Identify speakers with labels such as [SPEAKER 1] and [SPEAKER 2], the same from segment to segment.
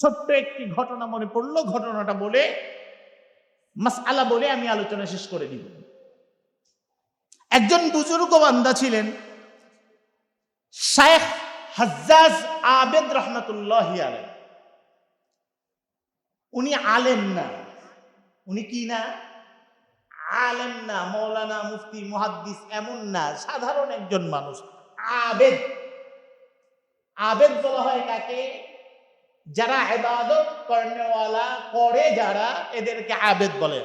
[SPEAKER 1] ছোট্ট একটি ঘটনা মনে পড়ল, ঘটনাটা বলে মাস আলা বলে আমি আলোচনা শেষ করে দিব। একজন বুজুর্গ বান্দা ছিলেন, শায়েখ হাজ্জাজ আবেদ রহমতুল্লাহ আলেন উনি আলেম না। উনি কি না? আলেম না, মৌলানা, মুফতি, মুহাদ্দিস এমন না, সাধারণ একজন মানুষ, আবেদ। আবেদ বলা হয় কাকে? যারা ইবাদত করেওয়ালা করে যারা, এদেরকে আবেদ বলে।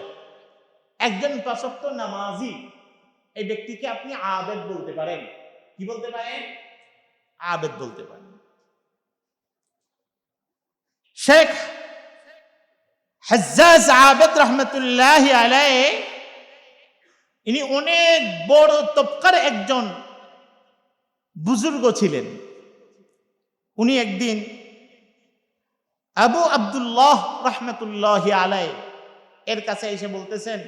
[SPEAKER 1] একজন পাশক্ত নামাজি, এই ব্যক্তিকে আপনি আবেদ বলতে পারেন। কি বলতে পারেন? আবেদ বলতে পারেন। শেখ হাজ্জাজ আবেদ রহমতুল্লাহ আলাই ইনি অনেক বড় তপকার একজন বুজুর্গ ছিলেন। উনি একদিন আবু আবদুল্লাহ রহমতুল্লাহ আলাই এর কাছে এসে বলতেছেন,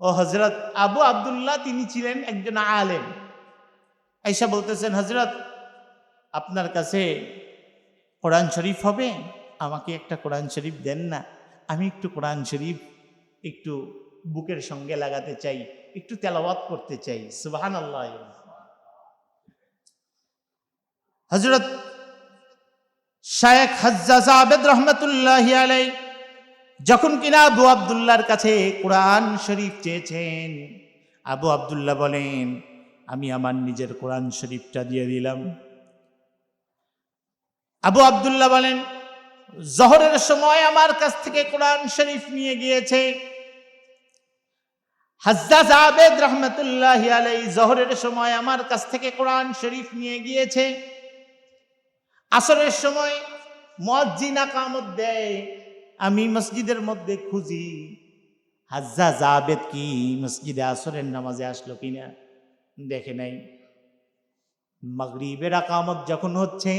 [SPEAKER 1] ও হজরত আবু আবদুল্লাহ, তিনি ছিলেন একজন আলেম। এসে বলতেছেন হজরত আপনার কাছে কোরআন শরীফ হবে? আমাকে একটা কোরআন শরীফ দেন না। আমি একটু কোরআন শরীফ একটু বুকের সঙ্গে লাগাতে চাই, একটু তেলাওয়াত করতে চাই। সুবাহান আল্লাহ হজরত শায়েখ হাজ্জাজ আবেদ রহমতুল্লাহ আলাই, যখন কিনা আবু আবদুল্লাহর কাছে কোরআন শরীফ চেয়েছেন, আবু আবদুল্লাহ বলেন, আমি আমার নিজের কোরআন শরীফটা দিয়ে দিলাম। আবু আবদুল্লাহ বলেন, জহরের সময় আমার কাছ থেকে কোরআন শরীফ নিয়ে গিয়েছে। হাজ্জাজ আবেদ রহমতুল্লাহ আলাই, জহরের সময় আমার কাছ থেকে কোরআন শরীফ নিয়ে গিয়েছে। আসরের সময় মসজিনা কামত দেয়, আমি মসজিদের মধ্যে খুঁজি। হাজ্জা জাবেদ কি মসজিদে আসরের নামাজে আসলো কিনা? দেখে নাই। মাগরিবের আকামত যখন হচ্ছে,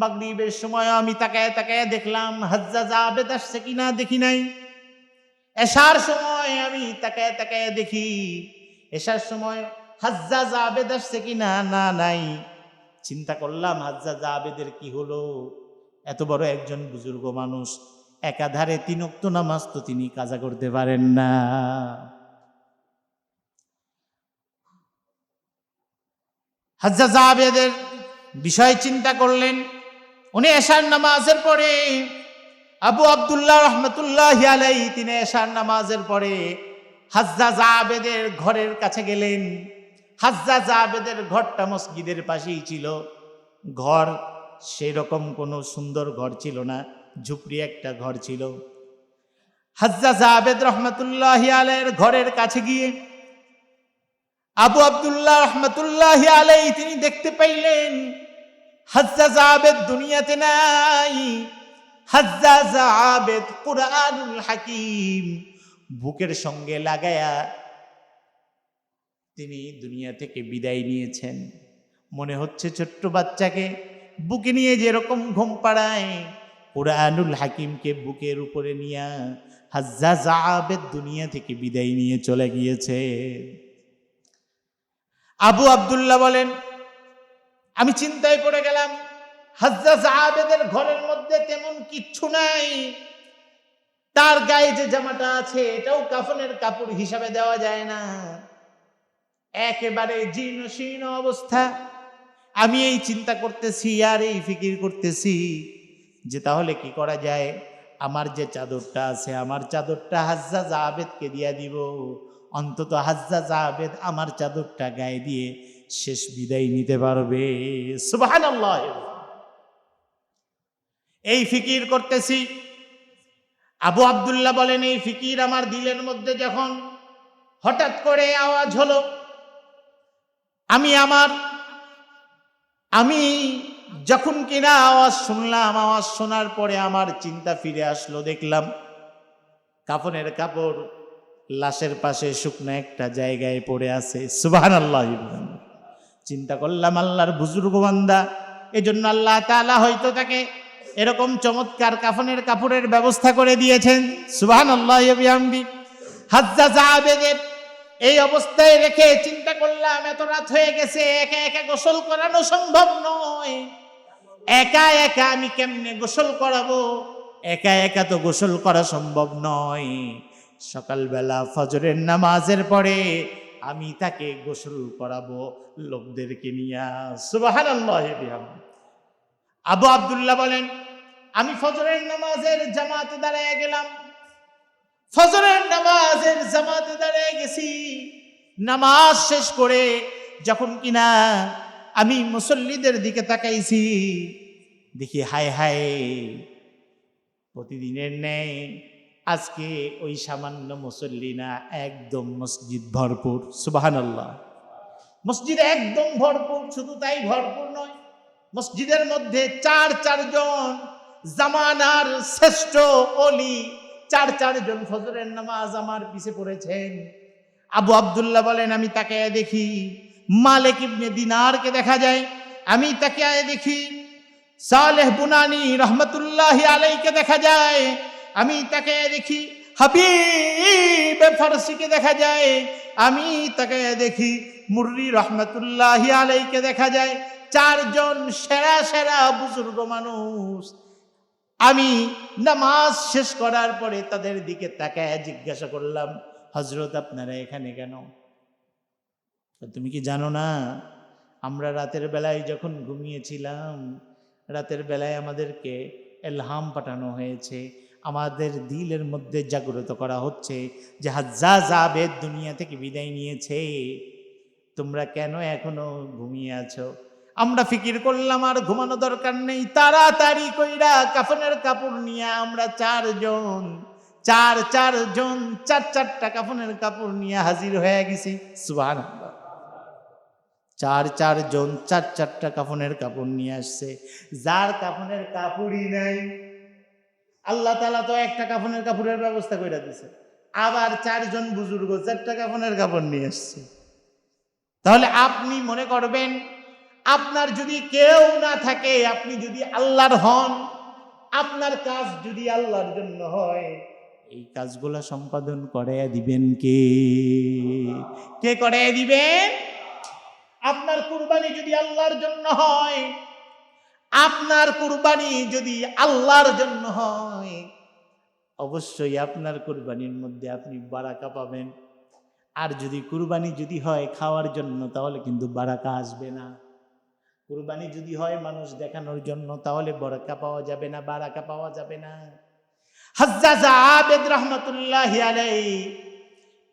[SPEAKER 1] মাগরিবের সময় আমি তাকায় তাকায় দেখলাম হাজ্জা জাবেদ আসছে কিনা দেখি নাই। এশার সময় আমি তাকায় তাকায় দেখি, এশার সময় হাজ্জা জাবেদ আসছে কিনা না নাই। চিন্তা করলাম হাজ্জা জাবেদের কি হলো? এত বড় একজন বুজুর্গ মানুষ, একাধারে তিনক্ত নামাজ তো তিনি কাজা করতে পারেন না। হাজ্জা জাবেদের বিষয় চিন্তা করলেন, উনি এশার নামাজের পরে, আবু আবদুল্লাহ রহমতুল্লাহ তিনি এশার নামাজের পরে হাজ্জা জাবেদের ঘরের কাছে গেলেন। হাজ্জা জাবেদের ঘরটা মসজিদের পাশেই ছিল। ঘর সেরকম কোনো সুন্দর ঘর ছিল না, ঝুপড়ি একটা ঘর ছিল। হাজ্জা জাবেদ রহমতুল্লাহ আলের ঘরের কাছে গিয়ে আবু আবদুল্লাহ রহমতুল্লাহ আলাই তিনি দেখতে পাইলেন হাজ্জা জাবেদ দুনিয়াতে নাই। হাজ্জা জাবেদ কুরআনুল হাকিম বুকের সঙ্গে লাগায়া তিনি দুনিয়া থেকে বিদায় নিয়েছেন। মনে হচ্ছে ছোট্ট বাচ্চাকে বুকে নিয়ে যেরকম ঘুম পাড়ায়, কোরআনুল হাকিমকে বুকের উপরে নিয়ে হাজ্জা জাবেদ দুনিয়া থেকে বিদায় নিয়ে চলে গিয়েছে। আবু আবদুল্লাহ বলেন, আমি চিন্তায় পড়ে গেলাম হাজ্জা জাবেদের ঘরের মধ্যে তেমন কিচ্ছু নাই। তার গায়ে যে জামাটা আছে, এটাও কাফনের কাপড় হিসাবে দেওয়া যায় না। একেবারে জীর্ণ শীর্ণ অবস্থা। আমি এই চিন্তা করতেছি, আর এই ফিকির করতেছি যে তাহলে কি করা যায়? আমার যে চাদরটা আছে, আমার চাদরটা হাজ্জা জাবেদকে দিয়া দিব। অন্তত হাজ্জা জাবেদ আমার চাদরটা গায়ে দিয়ে শেষ বিদায় নিতে পারবে। এই ফিকির করতেছি। আবু আবদুল্লাহ বলেন, এই ফিকির আমার দিলের মধ্যে যখন হঠাৎ করে আওয়াজ হলো আমি আমার, আমি যখন কিনা আওয়াজ শুনলাম, আওয়াজ শোনার পরে আমার চিন্তা ফিরে আসলো, দেখলাম কাপনের কাপড় লাশের পাশে শুকনো একটা জায়গায় পড়ে আছে। সুবাহান আল্লাহ চিন্তা করলাম, আল্লাহর বুজুর্গ বান্দা, এজন্য আল্লাহ তাআলা হয়তো তাকে এরকম চমৎকার কাফনের কাপড়ের ব্যবস্থা করে দিয়েছেন। সুবাহান আল্লাহ হাজ্জা জাবেদের এই অবস্থায় রেখে চিন্তা করলাম, এত রাত হয়ে গেছে, একা একা গোসল করানো সম্ভব নয়। একা একা আমি কেমনে গোসল করাবো? একা একা তো গোসল করা সম্ভব নয়। সকালবেলা ফজরের নামাজের পরে আমি তাকে গোসল করাবো লোকদেরকে নিয়ে। আবু আব্দুল্লাহ বলেন, আমি ফজরের নামাজের জামাতে দাঁড়ায় গেলাম। ফজরের নামাজের জামাতে দাঁড়িয়ে গেছি। নামাজ শেষ করে যখন কিনা আমি মুসল্লিদের দিকে তাকাইছি, দেখি হায় হায়, প্রতিদিনের ন্যায় আজকে ওই সামান্য মুসল্লি না একদম মসজিদ ভরপুর, সুবাহানাল্লাহ। মসজিদ একদম ভরপুর, শুধু তাই ভরপুর নয়, মসজিদের মধ্যে চার চারজন জামানার শ্রেষ্ঠ অলি চার চারজন ফজরের নামাজ আমার পিছে পড়েছেন। আবু আবদুল্লাহ বলেন, আমি তাকে দেখি। মালিক ইবনে দিনারকে দেখা যায়, আমি তাকে দেখি। সালেহ বুনানি রহমতুল্লাহ আলাইকে দেখা যায়, আমি তাকে দেখি। হাবিব ফারসিকে দেখা যায়, আমি তাকে দেখি। মুররি রহমতুল্লাহ আলাইকে দেখা যায়, চারজন সেরা সেরা বুজুর্গ মানুষ। আমি নামাজ শেষ করার পরে তাদের দিকে তাকায় জিজ্ঞাসা করলাম হজরত আপনারা এখানে কেন? তুমি কি জানো না, আমরা রাতের বেলায় যখন ঘুমিয়েছিলাম, রাতের বেলায় আমাদেরকে এলহাম পাঠানো হয়েছে, আমাদের দিলের মধ্যে জাগ্রত করা হচ্ছে যে হাজ্জা জাবেদ দুনিয়া থেকে বিদায় নিয়েছে। তোমরা কেন এখনও ঘুমিয়ে আছো? আমরা ফিকির করলাম, আর ঘুমানো দরকার নেই। তাড়াতাড়ি কইরা কাফনের কাপড় নিয়ে আমরা চারজন, চার চারজন, চার, চারটা কাফনের কাপড় নিয়ে হাজির হয়ে গেছি। সুবাহ চার, চারজন, চার, চারটা কাফনের কাপড় নিয়ে আসছে। যার কাফনের কাপড়ই নাই, আল্লাহ তালা তো একটা কাফনের কাপড়ের ব্যবস্থা করে দিছে। আবার চারজন বুজুর্গ চারটা কাফনের কাপড় নিয়ে আসছে। তাহলে আপনি মনে করবেন আপনার যদি কেউ না থাকে, আপনি যদি আল্লাহর হন, আপনার কাজ যদি আল্লাহর জন্য হয়, এই কাজগুলো সম্পাদন করে দিবেন কে? কে করে দিবেন? আপনার কুরবানি যদি আল্লাহর জন্য হয়, আপনার কুরবানি যদি আল্লাহর জন্য হয়, অবশ্যই আপনার কুরবানির মধ্যে আপনি বারাকা পাবেন। আর যদি কুরবানি যদি হয় খাওয়ার জন্য, তাহলে কিন্তু বারাকা আসবে না। কুরবানি যদি হয় মানুষ দেখানোর জন্য, তাহলে বরকা পাওয়া যাবে না, বারাকা পাওয়া যাবে না। হাজ্জাজা আবেদ রহমতুল্লাহ আলাই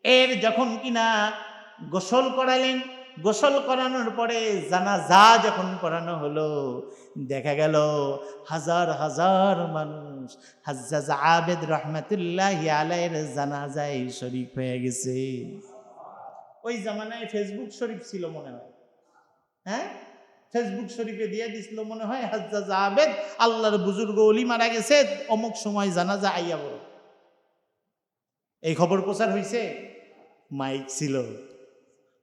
[SPEAKER 1] এর যখন কিনা গোসল করালেন, গোসল করানোর পরে জানাজা যখন করানো হলো, দেখা গেল হাজার হাজার মানুষ হাজ্জাজ আবেদ রহমতুল্লাহ আলাইয়ের জানাজায় শরীফ হয়ে গেছে। ওই জামানায় ফেসবুক শরীফ ছিল মনে হয়। হ্যাঁ? ফেসবুক শরীফে দিয়ে দিছিল, মনে হয়, হাজ্জাজ আবেদ, আল্লাহর বুজুর্গ অলি মারা গেছে, অমুক সময় জানাজা আইয়া বড় এই খবর প্রচার হয়েছে মাইক ছিল।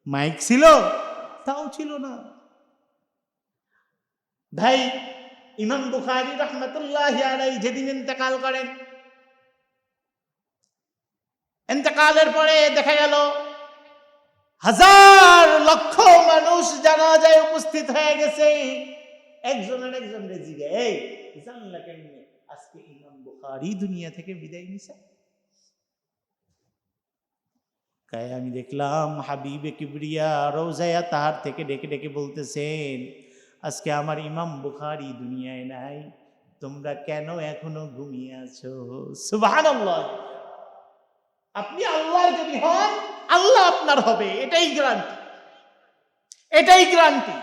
[SPEAKER 1] মাইক ছিল? তাও ছিল না। ভাই, ইমাম বুখারি রহমতুল্লাহ যেদিন ইন্তেকাল করেন, ইন্তেকালের পরে দেখা গেল, হাজার লক্ষ গেছে। একজনের একজন রেজিগে এই, জানলা কেমনে আজকে ইমাম বুখারি দুনিয়া থেকে বিদায় নিছে। তাই আমি দেখলাম হাবিবে কিবরিয়া রোজায়া তাহার থেকে ডেকে ডেকে বলতেছেন, আজকে আমার ইমাম বুখারি দুনিয়ায় নাই, তোমরা কেন এখনও ঘুমিয়ে আছো? সুবাহান আপনি আল্লাহ যদি হন, আল্লাহ আপনার হবে, এটাই গ্রান্টি এটাই গ্রান্টি